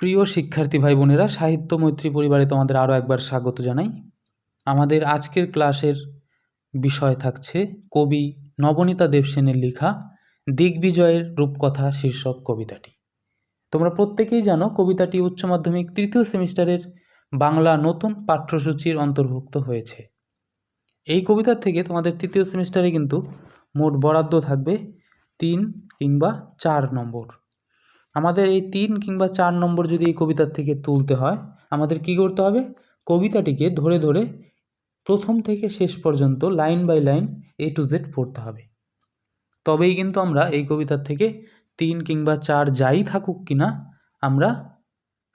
প্রিয় শিক্ষার্থী ভাই বোনেরা সাহিত্য মৈত্রী পরিবারে তোমাদের আরও একবার স্বাগত জানাই। আমাদের আজকের ক্লাসের বিষয় থাকছে কবি নবনীতা দেবসেনের লেখা দিগ্বিজয়ের রূপকথা শীর্ষক কবিতাটি। তোমরা প্রত্যেকেই জানো কবিতাটি উচ্চ মাধ্যমিক তৃতীয় সেমিস্টারের বাংলা নতুন পাঠ্যসূচির অন্তর্ভুক্ত হয়েছে। এই কবিতার থেকে তোমাদের তৃতীয় সেমিস্টারে কিন্তু মোট বরাদ্দ থাকবে তিন কিংবা চার নম্বর। আমাদের এই তিন কিংবা চার নম্বর যদি এই কবিতার থেকে তুলতে হয়, আমাদের কি করতে হবে? কবিতাটিকে ধরে ধরে প্রথম থেকে শেষ পর্যন্ত line by line A to Z পড়তে হবে। তবেই কিন্তু আমরা এই কবিতার থেকে তিন কিংবা চার যাই থাকুক কিনা আমরা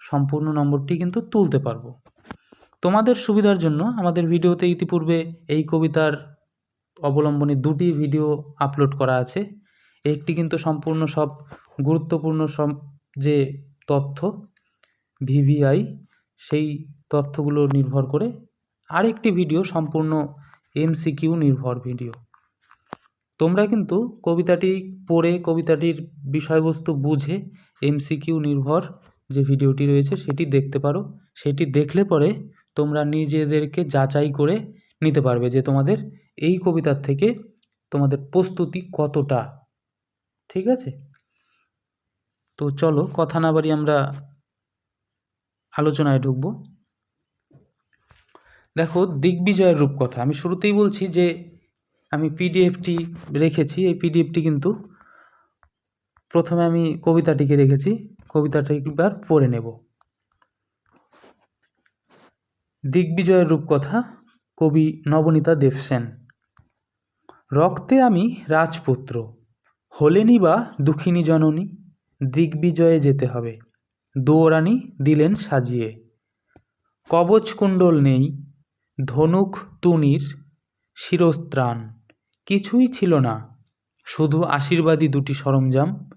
সম্পূর্ণ নম্বরটি কিন্তু তুলতে পারব। তোমাদের সুবিধার জন্য আমাদের ভিডিওতে ইতিপূর্বে এই কবিতার অবলম্বনে দুটি ভিডিও আপলোড করা আছে। একটি কিন্তু সম্পূর্ণ সব গুরুত্বপূর্ণ সব যে তথ্য, ভিভিআই, সেই তথ্যগুলো নির্ভর করে আরেকটি ভিডিও সম্পূর্ণ এমসিকিউ নির্ভর ভিডিও। তোমরা কিন্তু কবিতাটি পড়ে কবিতাটির বিষয়বস্তু বুঝে এমসিকিউ নির্ভর যে ভিডিওটি রয়েছে সেটি দেখতে পারো। সেটি দেখলে পরে তোমরা নিজেদেরকে যাচাই করে নিতে পারবে যে তোমাদের এই কবিতার থেকে তোমাদের প্রস্তুতি কতটা। ঠিক আছে? তো চলো কথা না বাড়ি আমরা আলোচনায় ঢুকব। দেখো দিগ্বিজয়ের রূপকথা। আমি শুরুতেই বলছি যে আমি পিডিএফটি রেখেছি। এই পিডিএফটি কিন্তু প্রথমে আমি কবিতাটিকে রেখেছি। কবিতাটা একবার পড়ে নেব। দিগ্বিজয়ের রূপকথা, কবি নবনীতা দেবসেন। রক্তে আমি রাজপুত্র, হলেনি বা দুঃখিনী জননী দিগ্বিজয়ে যেতে হবে। দৌড়ানি দিলেন সাজিয়ে। কবচ কুণ্ডল নেই, ধনুক তুনির শিরস্ত্রাণ, কিছুই ছিল না। শুধু আশীর্বাদী দুটি সরঞ্জাম।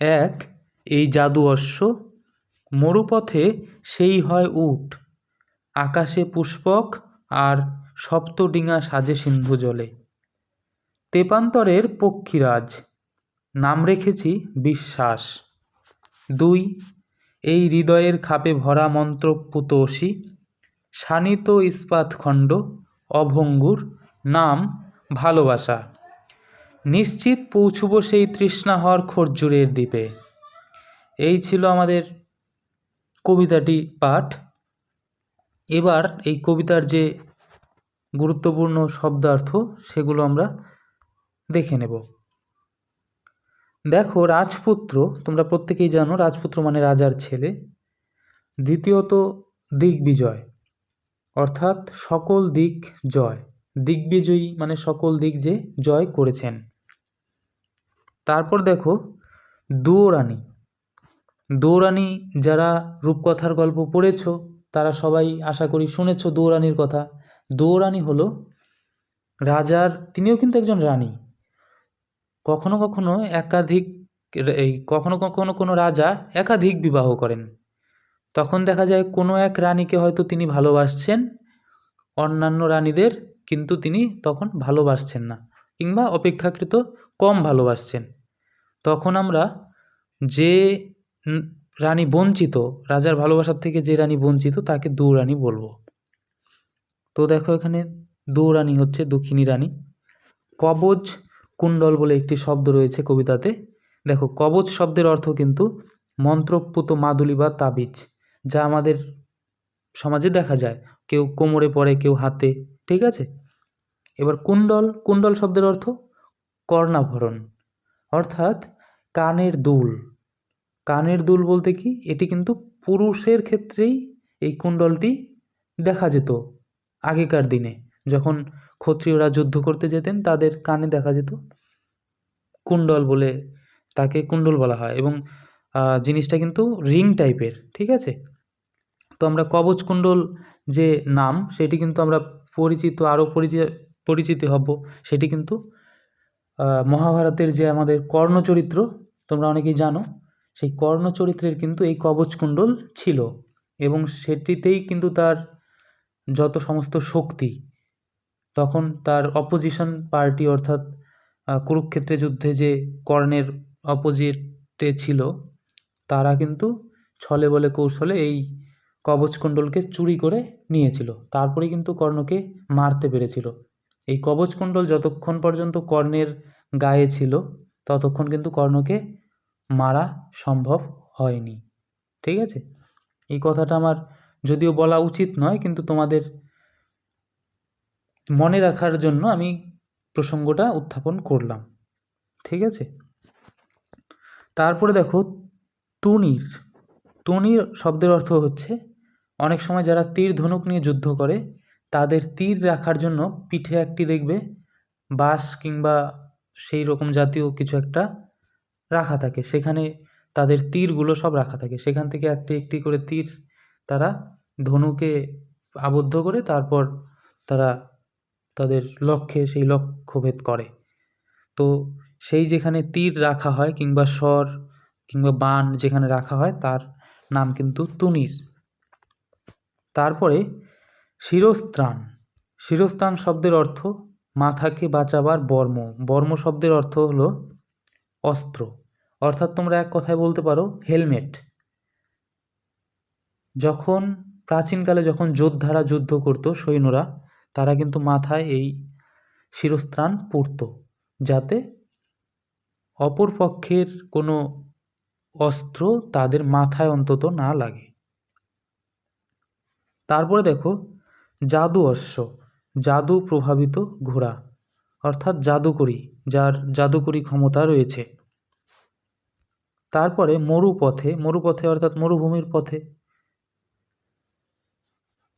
এক, এই জাদু অশ্ব। মরুপথে সেই হয় উট। আকাশে পুষ্পক আর সপ্তডিঙা সাজে সিন্ধু জলে। তেপান্তরের পক্ষীরাজ। নাম রেখেছি বিশ্বাস। দুই, এই হৃদয়ের খাপে ভরা মন্ত্র পুতোষী, শানিত ইস্পাতখণ্ড অভঙ্গুর নাম ভালোবাসা। নিশ্চিত পৌঁছব সেই তৃষ্ণাহর খরজুরের দ্বীপে। এই ছিল আমাদের কবিতাটি পাঠ। এবার এই কবিতার যে গুরুত্বপূর্ণ শব্দার্থ, সেগুলো আমরা দেখে নেব। দেখো, রাজপুত্র, তোমরা প্রত্যেকেই জানো রাজপুত্র মানে রাজার ছেলে। দ্বিতীয়ত, দিগ্বিজয়, অর্থাৎ সকল দিক জয়। দিগ্বিজয়ী মানে সকল দিক যে জয় করেছেন। তারপর দেখো দৌড়ানি দৌড়ানি যারা রূপকথার গল্প পড়েছ, তারা সবাই আশা করি শুনেছ দৌড়ানির কথা। দৌড়ানি হলো রাজার, তিনিও কিন্তু একজন রানী। কখনো কখনো একাধিক এই কখনো কখনো কোনো রাজা একাধিক বিবাহ করেন। তখন দেখা যায় কোনো এক রানীকে হয়তো তিনি ভালোবাসছেন, অন্যান্য রানীদের কিন্তু তিনি তখন ভালোবাসছেন না কিংবা অপেক্ষাকৃত কম ভালোবাসছেন। তখন আমরা যে রানী বঞ্চিত, রাজার ভালোবাসার থেকে যে রানী বঞ্চিত তাকে দৌরানী বলব। তো দেখো এখানে দৌরানী হচ্ছে দক্ষিণী রানী। কবচ কুণ্ডল বলে একটি শব্দ রয়েছে কবিতাতে। দেখো, কবচ শব্দের অর্থ কিন্তু মন্ত্রপুত মাদুলি বা তাবিজ, যা আমাদের সমাজে দেখা যায়। কেউ কোমরে পড়ে, কেউ হাতে, ঠিক আছে? এবার কুণ্ডল কুণ্ডল শব্দের অর্থ কর্ণাভরণ, অর্থাৎ কানের দুল। কানের দুল বলতে কি? এটি কিন্তু পুরুষের ক্ষেত্রেই এই কুণ্ডলটি দেখা যেত আগেকার দিনে, যখন ক্ষত্রিয়রা যুদ্ধ করতে যেতেন, তাদের কানে দেখা যেত। কুণ্ডল বলে তাকে কুণ্ডল বলা হয় এবং জিনিসটা কিন্তু রিং টাইপের, ঠিক আছে? তো আমরা কবচ কুণ্ডল যে নাম, সেটি কিন্তু আমরা পরিচিত, আরও পরিচিত পরিচিত হব। সেটি কিন্তু মহাভারতের যে আমাদের কর্ণ চরিত্র তোমরা অনেকেই জানো, সেই কর্ণ চরিত্রের কিন্তু এই কবচ কুণ্ডল ছিল এবং সেটিতেই কিন্তু তার যত সমস্ত শক্তি তখন তার অপোজিশন পার্টি অর্থাৎ কুরুক্ষেত্রে যুদ্ধে যে কর্ণের অপোজিটে ছিল, তারা কিন্তু ছলে বলে কৌশলে এই কবচকুণ্ডলকে চুরি করে নিয়েছিল। তারপরে কিন্তু কর্ণকে মারতে পেরেছিল। এই কবচকুণ্ডল যতক্ষণ পর্যন্ত কর্ণের গায়ে ছিল, ততক্ষণ কিন্তু কর্ণকে মারা সম্ভব হয়নি। ঠিক আছে? এই কথাটা আমার যদিও বলা উচিত নয়, কিন্তু তোমাদের মনে রাখার জন্য আমি প্রসঙ্গটা উত্থাপন করলাম। ঠিক আছে? তারপরে দেখো, তুনির। তুনির শব্দের অর্থ হচ্ছে, অনেক সময় যারা তীর ধনুক নিয়ে যুদ্ধ করে, তাদের তীর রাখার জন্য পিঠে একটি দেখবে, বাঁশ কিংবা সেই রকম জাতীয় কিছু একটা রাখা থাকে। সেখানে তাদের তীরগুলো সব রাখা থাকে। সেখান থেকে একটি একটি করে তীর তারা ধনুকে আবদ্ধ করে, তারপর তারা তাদের লক্ষ্যে সেই লক্ষ্যভেদ করে। তো সেই যেখানে তীর রাখা হয় কিংবা স্বর কিংবা বান যেখানে রাখা হয় তার নাম কিন্তু তুনির। তারপরে শিরস্ত্রাণ। শিরস্ত্রাণ শব্দের অর্থ মাথাকে বাঁচাবার বর্ম। বর্ম শব্দের অর্থ হলো অস্ত্র। অর্থাৎ তোমরা এক কথায় বলতে পারো হেলমেট। যখন প্রাচীনকালে যখন যোদ্ধারা যুদ্ধ করতো সৈন্যরা তারা কিন্তু মাথায় এই শিরস্ত্রাণ পরত যাতে অপর পক্ষের কোনো অস্ত্র তাদের মাথায় অন্তত না লাগে। তারপরে দেখো, জাদু অশ্ব, জাদু প্রভাবিত ঘোড়া, অর্থাৎ জাদুকরী, যার জাদুকরী ক্ষমতা রয়েছে। তারপরে মরুপথে মরুপথে অর্থাৎ মরুভূমির পথে।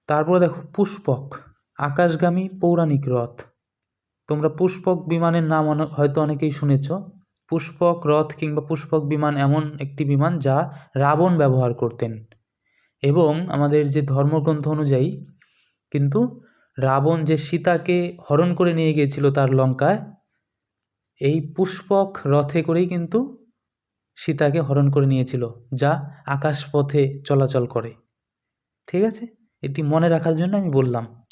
তারপরে দেখো, পুষ্পক আকাশগামী পৌরাণিক রথ। তোমরা পুষ্পক বিমানের নাম হয়তো অনেকেই শুনেছ। পুষ্পক রথ কিংবা পুষ্পক বিমান এমন একটি বিমান যা রাবণ ব্যবহার করতেন। এবং আমাদের যে ধর্মগ্রন্থ অনুযায়ী কিন্তু রাবণ যে সীতাকে হরণ করে নিয়ে গিয়েছিল তার লঙ্কায়, এই পুষ্পক রথে করেই কিন্তু সীতাকে হরণ করে নিয়েছিল, যা আকাশপথে চলাচল করে। ঠিক আছে? এটি মনে রাখার জন্য আমি বললাম।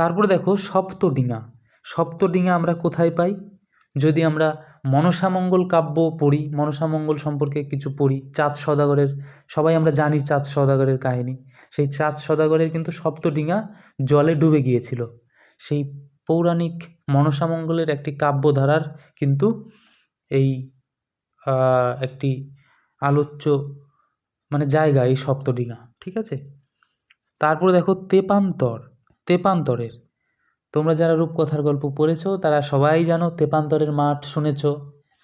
তারপরে দেখো সপ্তডিঙা। সপ্তডিঙা আমরা কোথায় পাই? যদি আমরা মনসামঙ্গল কাব্য পড়ি, মনসামঙ্গল সম্পর্কে কিছু পড়ি, চাঁদ সদাগরের, সবাই আমরা জানি চাঁদ সদাগরের কাহিনী। সেই চাঁদ সদাগরের কিন্তু সপ্তডিঙা জলে ডুবে গিয়েছিল। সেই পৌরাণিক মনসামঙ্গলের একটি কাব্যধারার কিন্তু এই একটি আলোচ্য মানে জায়গা এই সপ্তডিঙা, ঠিক আছে? তারপরে দেখো তেপান্তর। তেপান্তরের। তোমরা যারা রূপকথার গল্প পড়েছ, তারা সবাই জানো তেপান্তরের মাঠ শুনেছ,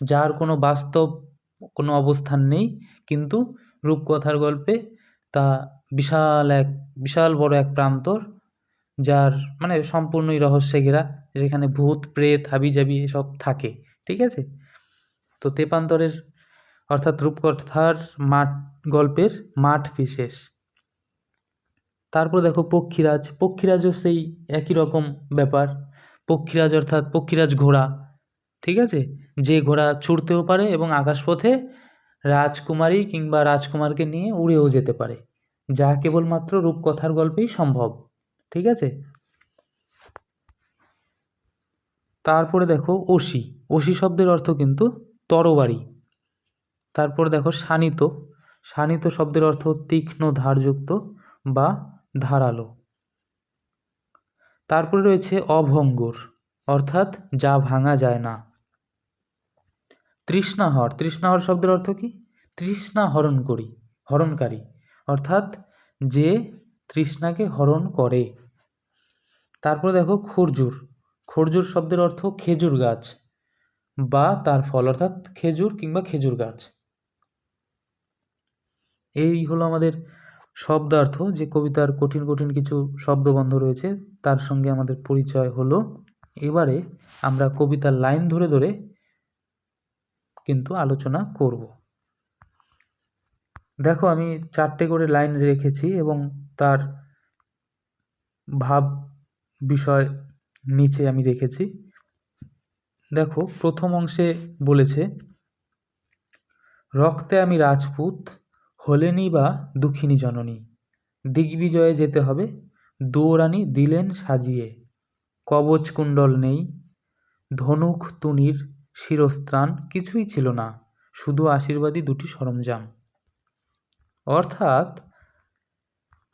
যার কোনো বাস্তব কোনো অবস্থান নেই, কিন্তু রূপকথার গল্পে তা বিশাল এক, বিশাল বড় এক প্রান্তর, যার মানে সম্পূর্ণই রহস্যে ঘেরা, যেখানে ভূত, প্রেত, হাবিজাবি এসব থাকে, ঠিক আছে? তো তেপান্তরের অর্থাৎ রূপকথার মাঠ, গল্পের মাঠ বিশেষ। তারপর দেখো পক্ষীরাজ। পক্ষীরাজও সেই একই রকম ব্যাপার। পক্ষীরাজ অর্থাৎ পক্ষীরাজ ঘোড়া, ঠিক আছে? যে ঘোড়া ছুটতেও পারে এবং আকাশপথে রাজকুমারী কিংবা রাজকুমারকে নিয়ে উড়েও যেতে পারে, যা কেবলমাত্র রূপকথার গল্পেই সম্ভব, ঠিক আছে? তারপরে দেখো অসি অসি শব্দের অর্থ কিন্তু তরবারি। তারপর দেখো শানিত। শানিত শব্দের অর্থ তীক্ষ্ণ, ধারযুক্ত বা ধারালো। তারপরে রয়েছে অভঙ্গুর, অর্থাৎ যা ভাঙা যায় না। তৃষ্ণাহর তৃষ্ণাহর শব্দের অর্থ কি? তৃষ্ণা হরণ করি, হরণকারী, অর্থাৎ যে তৃষ্ণাকে হরণ করে। তারপরে দেখো খরজুর খরজুর শব্দের অর্থ খেজুর গাছ, বা তার ফল, অর্থাৎ খেজুর কিংবা খেজুর গাছ। এই হলো আমাদের শব্দার্থ, যে কবিতার কঠিন কঠিন কিছু শব্দবন্ধ রয়েছে, তার সঙ্গে আমাদের পরিচয় হলো। এবারে আমরা কবিতার লাইন ধরে ধরে কিন্তু আলোচনা করব। দেখো, আমি চারটে করে লাইন রেখেছি এবং তার ভাব বিষয় নিচে আমি রেখেছি। দেখো, প্রথম অংশে বলেছে, রক্তে আমি রাজপুত হলেনি বা দুঃখিনী জননী। দিগ্বিজয়ে যেতে হবে দৌড়ানি দিলেন সাজিয়ে। কবচ কুণ্ডল নেই, ধনুক তুনির শিরস্ত্রাণ কিছুই ছিল না, শুধু আশীর্বাদী দুটি সরঞ্জাম। অর্থাৎ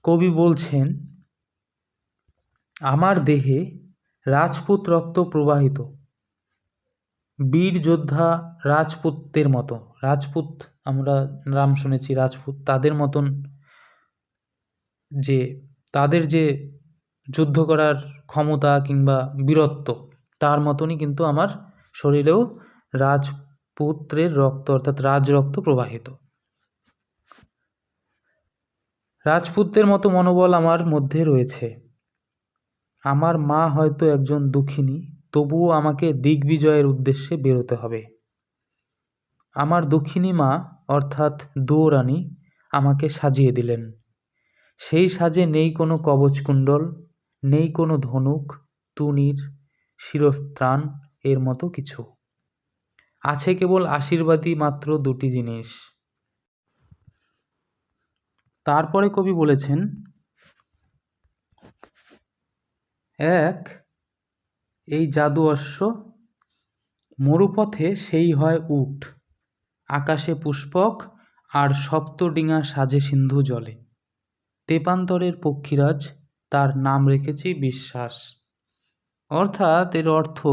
কবি বলছেন, আমার দেহে রাজপুত রক্ত প্রবাহিত বীর যোদ্ধা রাজপুতদের মতো রাজপুত, আমরা নাম শুনেছি রাজপুত, তাদের মতন যে, তাদের যে যুদ্ধ করার ক্ষমতা কিংবা বীরত্ব, তার মতনই কিন্তু আমার শরীরেও রাজপুত্রের রক্ত, অর্থাৎ রাজরক্ত প্রবাহিত। রাজপুতদের মতো মনোবল আমার মধ্যে রয়েছে। আমার মা হয়তো একজন দুঃখিনী তবুও আমাকে দিগ্বিজয়ের উদ্দেশ্যে বেরোতে হবে। আমার দুঃখিনী মা, অর্থাৎ দুয়োরানী, আমাকে সাজিয়ে দিলেন। সেই সাজে নেই কোনো কবচকুণ্ডল, নেই কোনো ধনুক তুনির শিরস্ত্রাণ, এর মতো কিছু। আছে কেবল আশীর্বাদী মাত্র দুটি জিনিস। তারপরে কবি বলেছেন, এক এই জাদু অশ্ব মরুপথে সেই হয় উট। আকাশে পুষ্পক আর সপ্তডিঙা সাজে সিন্ধু জলে। তেপান্তরের পক্ষীরাজ তার নাম রেখেছি বিশ্বাস। অর্থাৎ এর অর্থ,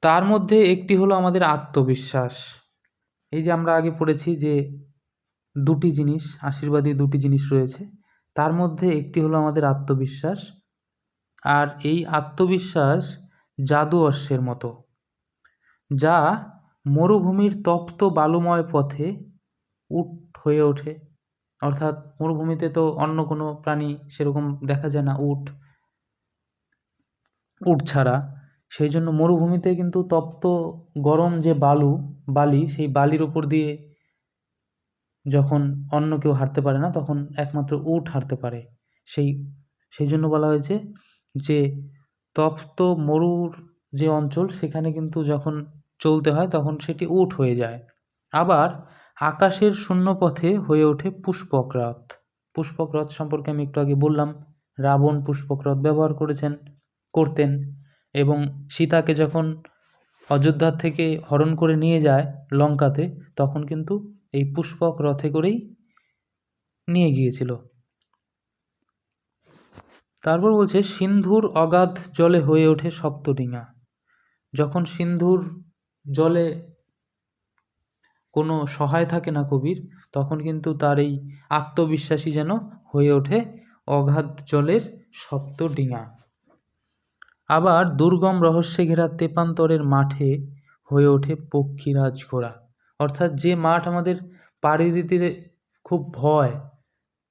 তার মধ্যে একটি হলো আমাদের আত্মবিশ্বাস। এই যে আমরা আগে পড়েছি যে দুটি জিনিস, আশীর্বাদী দুটি জিনিস রয়েছে, তার মধ্যে একটি হলো আমাদের আত্মবিশ্বাস। আর এই আত্মবিশ্বাস জাদু অশ্বের মতো, যা মরুভূমির তপ্ত বালুময় পথে উট হয়ে ওঠে। অর্থাৎ মরুভূমিতে তো অন্য কোনো প্রাণী সেরকম দেখা যায় না, উট উট ছাড়া। সেই জন্য মরুভূমিতে কিন্তু তপ্ত গরম যে বালু, বালি, সেই বালির ওপর দিয়ে যখন অন্য কেউ হাঁটতে পারে না, তখন একমাত্র উট হাঁটতে পারে। সেই সেই জন্য বলা হয়েছে যে তপ্ত মরুর যে অঞ্চল, সেখানে কিন্তু যখন চলতে হয়, তখন সেটি উট হয়ে যায়। আবার আকাশের শূন্য পথে হয়ে ওঠে পুষ্পক রথ পুষ্পক রথ সম্পর্কে আমি একটু আগে বললাম, রাবণ পুষ্পক রথ ব্যবহার করেছেন, করতেন এবং সীতাকে যখন অযোধ্যার থেকে হরণ করে নিয়ে যায় লঙ্কাতে, তখন কিন্তু এই পুষ্পক রথে করেই নিয়ে গিয়েছিল। তারপর বলছে, সিন্ধুর অগাধ জলে হয়ে ওঠে সপ্তডিঙা যখন সিন্ধুর জলে কোনো সহায় থাকে না কবির, তখন কিন্তু তার এই আত্মবিশ্বাসী যেন হয়ে ওঠে অগাধ জলের সপ্তডিঙা আবার দুর্গম রহস্যে ঘেরা তেপান্তরের মাঠে হয়ে ওঠে পক্ষীরাজ ঘোড়া। অর্থাৎ যে মাঠ আমাদের পাড়ি দিতে খুব ভয়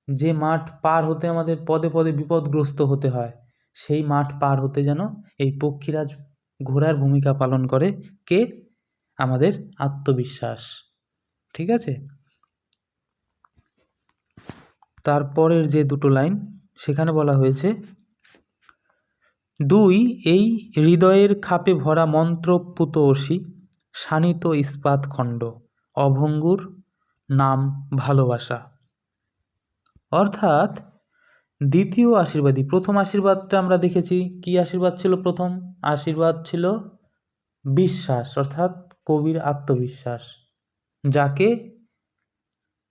যে মাঠ পার হতে আমাদের পদে পদে বিপদগ্রস্ত হতে হয়, সেই মাঠ পার হতে যেন এই পক্ষীরাজ ঘোড়ার ভূমিকা পালন করে কে? আমাদের আত্মবিশ্বাস। ঠিক আছে? তারপরের যে দুটো লাইন, সেখানে বলা হয়েছে, দুই, এই হৃদয়ের খাপে ভরা মন্ত্রপুত অসি শানিত ইস্পাত খণ্ড, অভঙ্গুর নাম ভালোবাসা। অর্থাৎ দ্বিতীয় আশীর্বাদী প্রথম আশীর্বাদটা আমরা দেখেছি, কি আশীর্বাদ ছিল প্রথম? আশীর্বাদ ছিল বিশ্বাস, অর্থাৎ কবির আত্মবিশ্বাস, যাকে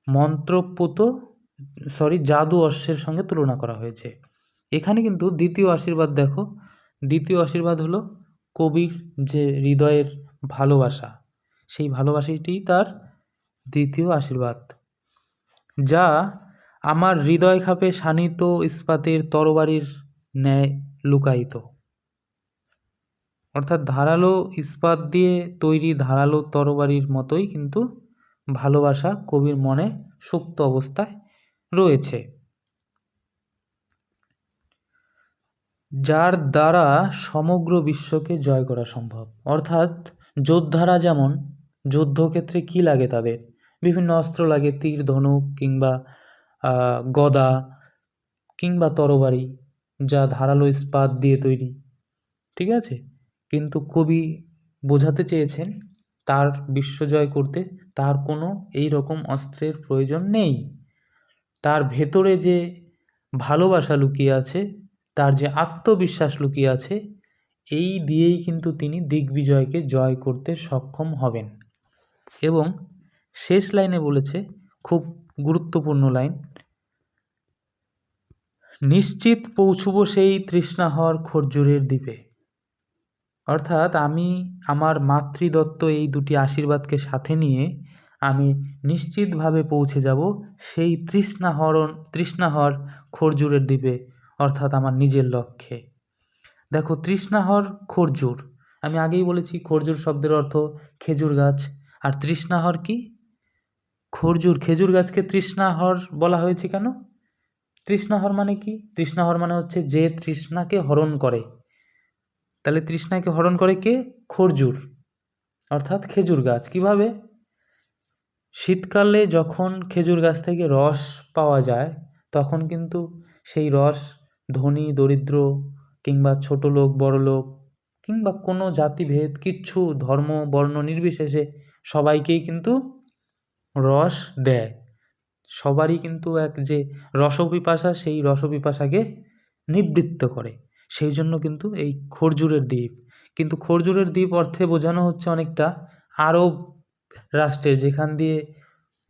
মন্ত্রপুত সরি জাদু অশ্বের সঙ্গে তুলনা করা হয়েছে। এখানে কিন্তু দ্বিতীয় আশীর্বাদ দেখো, দ্বিতীয় আশীর্বাদ হলো কবির যে হৃদয়ের ভালোবাসা, সেই ভালোবাসাটি তার দ্বিতীয় আশীর্বাদ, যা আমার হৃদয় খাপে শানিত ইস্পাতের তরবারির ন্যায় লুকায়িত। অর্থাৎ ধারালো ইস্পাত দিয়ে তৈরি ধারালো তরবারির মতোই কিন্তু ভালোবাসা কবির মনে সুপ্ত অবস্থায় রয়েছে। যার দ্বারা সমগ্র বিশ্বকে জয় করা সম্ভব। অর্থাৎ যোদ্ধারা যেমন, যুদ্ধক্ষেত্রে কী লাগে তাদের? বিভিন্ন অস্ত্র লাগে, তীর, ধনুক কিংবা গদা কিংবা তরবারি যা ধারালো ইস্পাত দিয়ে তৈরি। ঠিক আছে? কিন্তু কবি বোঝাতে চেয়েছেন তার বিশ্বজয় করতে তার কোনো এই রকম অস্ত্রের প্রয়োজন নেই। তার ভেতরে যে ভালোবাসা লুকিয়ে আছে, তার যে আত্মবিশ্বাস লুকিয়ে আছে, এই দিয়েই কিন্তু তিনি দিগ্বিজয়কে জয় করতে সক্ষম হবেন। এবং শেষ লাইনে বলেছে, খুব গুরুত্বপূর্ণ লাইন। নিশ্চিত পৌঁছব সেই তৃষ্ণাহর খরজুরের দ্বীপে। অর্থাৎ আমি আমার মাতৃদত্ত এই দুটি আশীর্বাদকে সাথে নিয়ে আমি নিশ্চিতভাবে পৌঁছে যাব সেই তৃষ্ণাহরণ, তৃষ্ণাহর খরজুরের দ্বীপে, অর্থাৎ আমার নিজের লক্ষ্যে। দেখো, তৃষ্ণাহর খরজুর, আমি আগেই বলেছি খরজুর শব্দের অর্থ খেজুর গাছ, আর তৃষ্ণাহর কি? খরজুর, খেজুর গাছকে তৃষ্ণাহর বলা হয়েছে কেন? তৃষ্ণাহর মানে কি? তৃষ্ণাহর মানে হচ্ছে যে তৃষ্ণাকে হরণ করে। তাহলে তৃষ্ণাকে হরণ করে কে? খরজুর, অর্থাৎ খেজুর গাছ। কীভাবে? শীতকালে যখন খেজুর গাছ থেকে রস পাওয়া যায়, তখন কিন্তু সেই রস ধনী, দরিদ্র কিংবা ছোট লোক, বড় লোক কিংবা কোনো জাতিভেদ, কিচ্ছু, ধর্ম, বর্ণ নির্বিশেষে সবাইকেই কিন্তু রস দেয়। সবারই কিন্তু এক যে রসপিপাসা, সেই রসপিপাসাকে নিবৃত্ত করে। সেই জন্য কিন্তু এই খরজুরের দ্বীপ। কিন্তু খরজুরের দ্বীপ অর্থে বোঝানো হচ্ছে অনেকটা আরব রাষ্ট্রে যেখান দিয়ে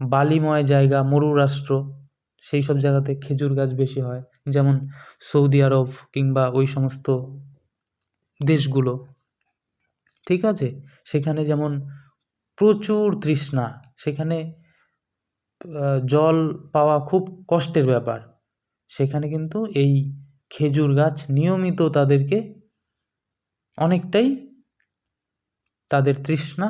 বালিময় জায়গা, মরু রাষ্ট্র, সেই সব জায়গাতে খেজুর গাছ বেশি হয়। যেমন সৌদি আরব কিংবা ওই সমস্ত দেশগুলো। ঠিক আছে? সেখানে যেমন প্রচুর তৃষ্ণা সেখানে জল পাওয়া খুব কষ্টের ব্যাপার। সেখানে কিন্তু এই খেজুর গাছ নিয়মিত তাদেরকে অনেকটাই তাদের তৃষ্ণা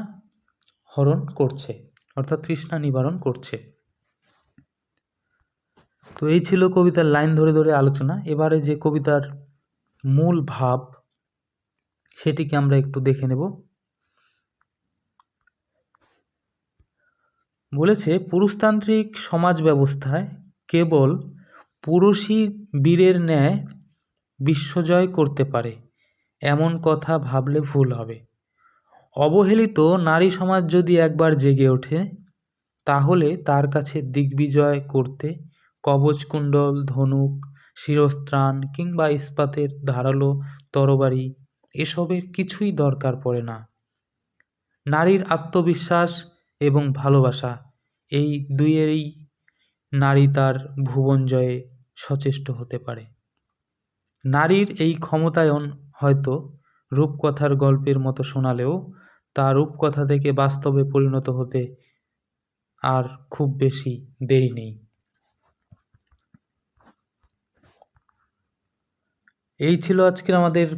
হরণ করছে, অর্থাৎ তৃষ্ণা নিবারণ করছে। তো এই ছিল কবিতার লাইন ধরে ধরে আলোচনা। এবারে যে কবিতার মূল ভাব, সেটিকে আমরা একটু দেখে নেব। বলেছে, পুরুষতান্ত্রিক সমাজ ব্যবস্থায় কেবল পুরুষই বীরের ন্যায় বিশ্বজয় করতে পারে, এমন কথা ভাবলে ভুল হবে। অবহেলিত নারী সমাজ যদি একবার জেগে ওঠে, তাহলে তার কাছে দিগ্বিজয় করতে কবচকুণ্ডল, ধনুক, শিরস্ত্রাণ কিংবা ইস্পাতের ধারালো তরবারি এসবের কিছুই দরকার পড়ে না। নারীর আত্মবিশ্বাস এবং ভালোবাসা এই দুইয়েরই নারী তার ভুবন জয়ে সচেষ্ট হতে পারে। নারীর এই ক্ষমতায়ন হয়তো রূপকথার গল্পের মতো শোনালেও তা রূপকথা থেকে বাস্তবে পরিণত হতে আর খুব বেশি দেরি নেই। এই ছিল আজকের আমাদের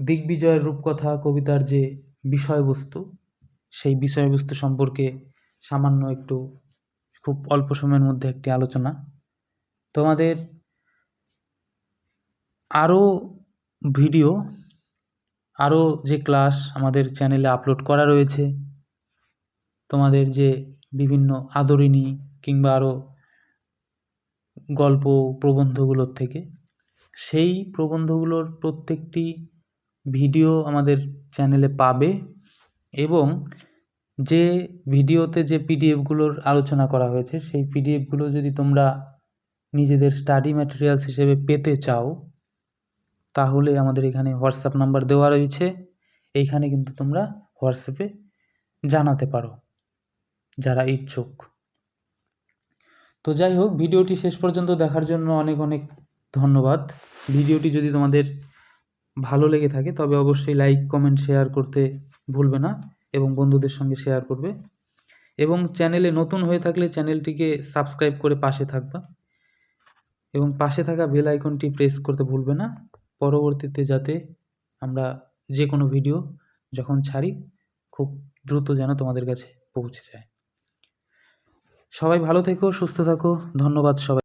দিগ্বিজয়ের রূপকথা, কবিতার যে বিষয়বস্তু, সেই বিষয়বস্তু সম্পর্কে সামান্য একটু খুব অল্প সময়ের মধ্যে একটি আলোচনা। তোমাদের আরও ভিডিও আরও যে ক্লাস আমাদের চ্যানেলে আপলোড করা রয়েছে, তোমাদের যে বিভিন্ন আদরিণী কিংবা আরও গল্প প্রবন্ধগুলোর থেকে, সেই প্রবন্ধগুলোর প্রত্যেকটি ভিডিও আমাদের চ্যানেলে পাবে এবং যে ভিডিওতে যে পিডিএফগুলোর আলোচনা করা হয়েছে, সেই পিডিএফগুলো যদি তোমরা নিজেদের স্টাডি ম্যাটেরিয়ালস হিসেবে পেতে চাও, তাহলে আমাদের এখানে হোয়াটসঅ্যাপ নাম্বার দেওয়া রয়েছে। এইখানে কিন্তু তোমরা হোয়াটসঅ্যাপে জানাতে পারো, যারা ইচ্ছুক। তো যাই হোক, ভিডিওটি শেষ পর্যন্ত দেখার জন্য অনেক অনেক ধন্যবাদ। ভিডিওটি যদি তোমাদের ভালো লেগে থাকে, তবে অবশ্যই লাইক কমেন্ট শেয়ার করতে ভুলবে না। এবং বন্ধুদের সঙ্গে শেয়ার করবে। এবং চ্যানেলে নতুন হয়ে থাকলে চ্যানেলটিকে সাবস্ক্রাইব করে পাশে থাকবা। এবং পাশে থাকা বেল আইকনটি প্রেস করতে ভুলবে না। পরবর্তীতে যাতে আমরা যে কোনো ভিডিও যখন ছাড়ি, খুব দ্রুত যেন তোমাদের কাছে পৌঁছে যায়। সবাই ভালো থেকো, সুস্থ থাকো। ধন্যবাদ সবাই।